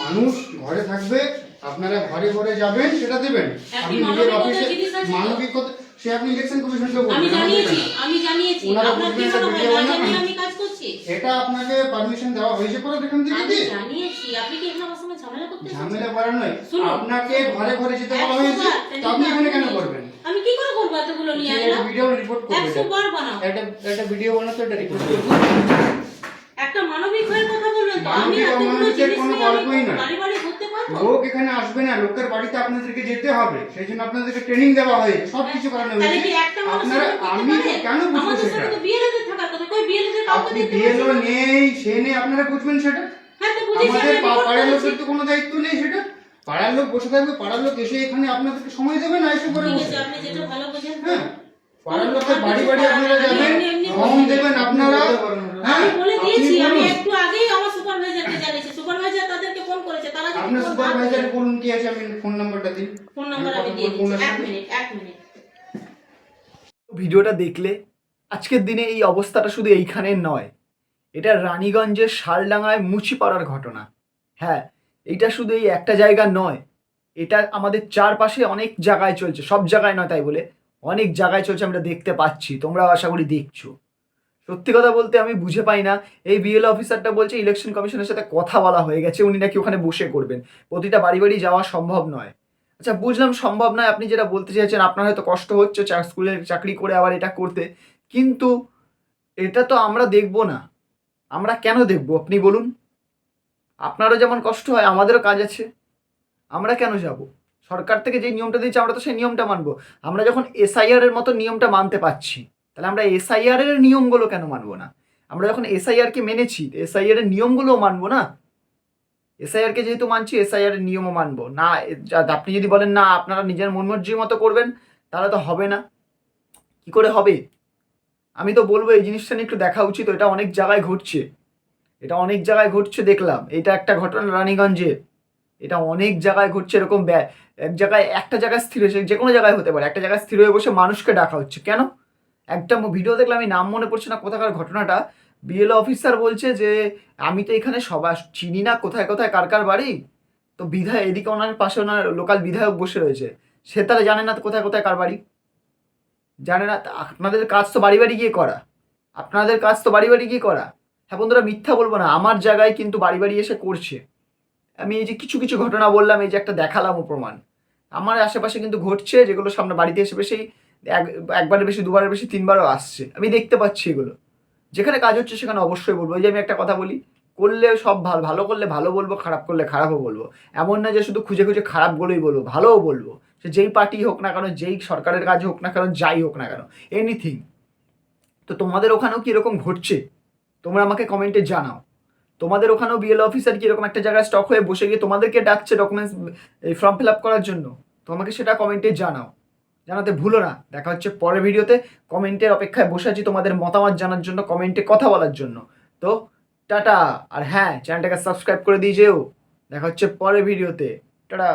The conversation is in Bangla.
মানুষ ঘরে থাকবে আপনারা ঘরে ঘরে যাবেন সেটা দেবেন। আপনি নিজের অফিসে? মানবিকতা সে আপনি ইলেকশন কমিশনকে আমি বলবেন জানিয়েছি আমি জানিয়েছি। আপনার কি মনে এটা? আমি কাজ করছি। আপনাকে পারমিশন দেওয়া হয়েছে পরে এখান থেকে আমি জানিয়েছি আপনি কি এখানে আমার সঙ্গে ঝামেলা করতে ঝামেলা করা নয় আপনাকে ঘরে ঘরে যেতে বলা হয়েছে তো আপনি এখানে কেন করবেন? আমি কি করে করব এতগুলো নিয়ে আসলাম? ভিডিও রিপোর্ট করবেন একশো বার বানাও। একটা একটা ভিডিও বানাতে এটা রিপোর্ট করবেন একটা মানবিক হয়ে কথা বলবেন তো? আমি এতগুলো পারব? লোক এখানে আসবে না লোকের বাড়িতে আপনাদেরকে যেতে হবে। সেই জন্য আপনাদেরকে ট্রেনিং দেওয়া হয়েছে সব কিছু করানো হয়েছে। আপনারা আমি কেন বুঝব সেটা আপনি বিএলও নেই সে নেই আপনারা বুঝবেন সেটা? হ্যাঁ আমাদের পাড়ার লোকের তো কোনো দায়িত্ব নেই সেটা। পাড়ার লোক বসে থাকবে পাড়ার লোক এসে এখানে আপনাদেরকে সময় দেবে না এসে করে হ্যাঁ পাড়ার লোকের বাড়ি বাড়ি আপনারা যাবেন ফর্ম দেবেন আপনারা। হ্যাঁ বলে দিয়েছি আমি একটু আগেই আমার সুপারভাইজারকে জানিয়েছি সুপারভাইজার তাদেরকে ফোন করেছে তারা যদি আপনার সুপারভাইজার বলুন কি আছে? আমি ফোন নাম্বারটা দিন ফোন নাম্বার আমি দিয়ে দিচ্ছি। এক মিনিট এক মিনিট। ভিডিওটা দেখলে আজকের দিনে এই অবস্থাটা শুধু এইখানে নয়। এটা রানীগঞ্জের শালডাঙ্গায় মুচিপাড়ার ঘটনা। হ্যাঁ এটা শুধু এই একটা জায়গা নয়। এটা আমাদের চারপাশে অনেক জায়গায় চলছে। সব জায়গায় নয় তাই বলে। অনেক জায়গায় চলছে আমরা দেখতে পাচ্ছি। তোমরা আশা করি দেখছ। সত্যি কথা বলতে আমি বুঝে পাই না। এই বিএল অফিসারটা বলছে ইলেকশন কমিশনের সাথে কথা বলা হয়ে গেছে। উনি নাকি ওখানে বসে করবেন। প্রতিটা বাড়ি বাড়ি যাওয়া সম্ভব নয়। আচ্ছা বুঝলাম সম্ভব নয়। আপনি যেটা বলতে চাইছেন, আপনার হয়তো কষ্ট হচ্ছে স্কুলের চাকরি করে আবার এটা করতে। কিন্তু এটা তো আমরা দেখব না। আমরা কেন দেখব? আপনি বলুন। আপনারও যেমন কষ্ট হয়, আমাদেরও কাজ আছে। আমরা কেন যাব? সরকার থেকে যে নিয়মটা দিয়েছে, আমরা তো সেই নিয়মটা মানবো। আমরা যখন এসআইআর এর মতো নিয়মটা মানতে পারছি তাহলে আমরা এসআইআর এর নিয়মগুলো কেন মানবো না? আমরা যখন এসআইআর কে মেনেছি এসআইআর এর নিয়মগুলোও মানবো না? এসআইআর কে যেহেতু মানছি এসআইআর এর নিয়মও মানবো। না আপনি যদি বলেন, না, আপনারা নিজের মন মর্জির মতো করবেন, তাহলে তো হবে না। কি করে হবে? আমি তো বলব, এই জিনিসটা নিয়ে একটু দেখা উচিত, এটা অনেক জায়গায় ঘটছে। এটা অনেক জায়গায় ঘটছে, দেখলাম। এটা একটা ঘটনা রানীগঞ্জে। এটা অনেক জায়গায় ঘটছে, এরকম এক জায়গায়, একটা জায়গায় স্থির হয়েছে, যে কোনো জায়গায় হতে পারে। একটা জায়গায় স্থির হয়ে বসে মানুষকে ডাকা হচ্ছে। কেন? একটা ভিডিও দেখলাম আমি নাম মনে পড়ছে না কোথাকার ঘটনাটা। বিএলও অফিসার বলছে যে, আমি তো এখানে সবাই চিনি না, কোথায় কোথায়, কার কার বাড়ি? তো বিধায়ক, এদিকে ওনার পাশে ওনার লোকাল বিধায়ক বসে রয়েছে। সে তাহলে জানে না কোথায় কোথায়, কার বাড়ি? জানে না আপনাদের কাজ তো বাড়ি বাড়ি গিয়ে করা। আপনাদের কাজ তো বাড়ি বাড়ি গিয়ে করা। হ্যাঁ বন্ধুরা, মিথ্যা বলব না, আমার জায়গায় কিন্তু বাড়ি বাড়ি এসে করছে। আমি এই যে কিছু কিছু ঘটনা বললাম, এই যে একটা দেখালামও প্রমাণ। আমার আশেপাশে কিন্তু ঘটছে, যেগুলো সামনে বাড়িতে এসে বেশি এক, একবারের বেশি, দুবারের বেশি, তিনবারও আসছে। আমি দেখতে পাচ্ছি এগুলো। যেখানে কাজ হচ্ছে সেখানে অবশ্যই বলব। যে আমি একটা কথা বলি, করলে সব ভালো ভালো করলে ভালো বলব, খারাপ করলে খারাপও বলব। এমন না যে শুধু খুঁজে খুঁজে খারাপগুলোই বলব, ভালোও বলব। সে যেই পার্টি হোক না কেন, যেই সরকারের কাজ হোক না কেন, যাই হোক না কেন এনিথিং তো তোমাদের ওখানেও কি এরকম ঘটছে? তোমরা আমাকে কমেন্টে জানাও। তোমাদের ওখানেও বিএল অফিসার কি এরকম একটা জায়গায় স্টক হয়ে বসে গিয়ে তোমাদেরকে ডাকছে ডকুমেন্টস ফর্ম ফিল আপ করার জন্য? তোমাকে সেটা কমেন্টে জানাও। জানাতে ভুলো না। দেখা হচ্ছে পরের ভিডিওতে। কমেন্টের অপেক্ষায় বসে আছি তোমাদের মতামত জানার জন্য, কমেন্টে কথা বলার জন্য। তো টাটা। আর হ্যাঁ চ্যানেলটাকে সাবস্ক্রাইব করে দিয়ে যেও দেখা হচ্ছে পরের ভিডিওতে। টাটা।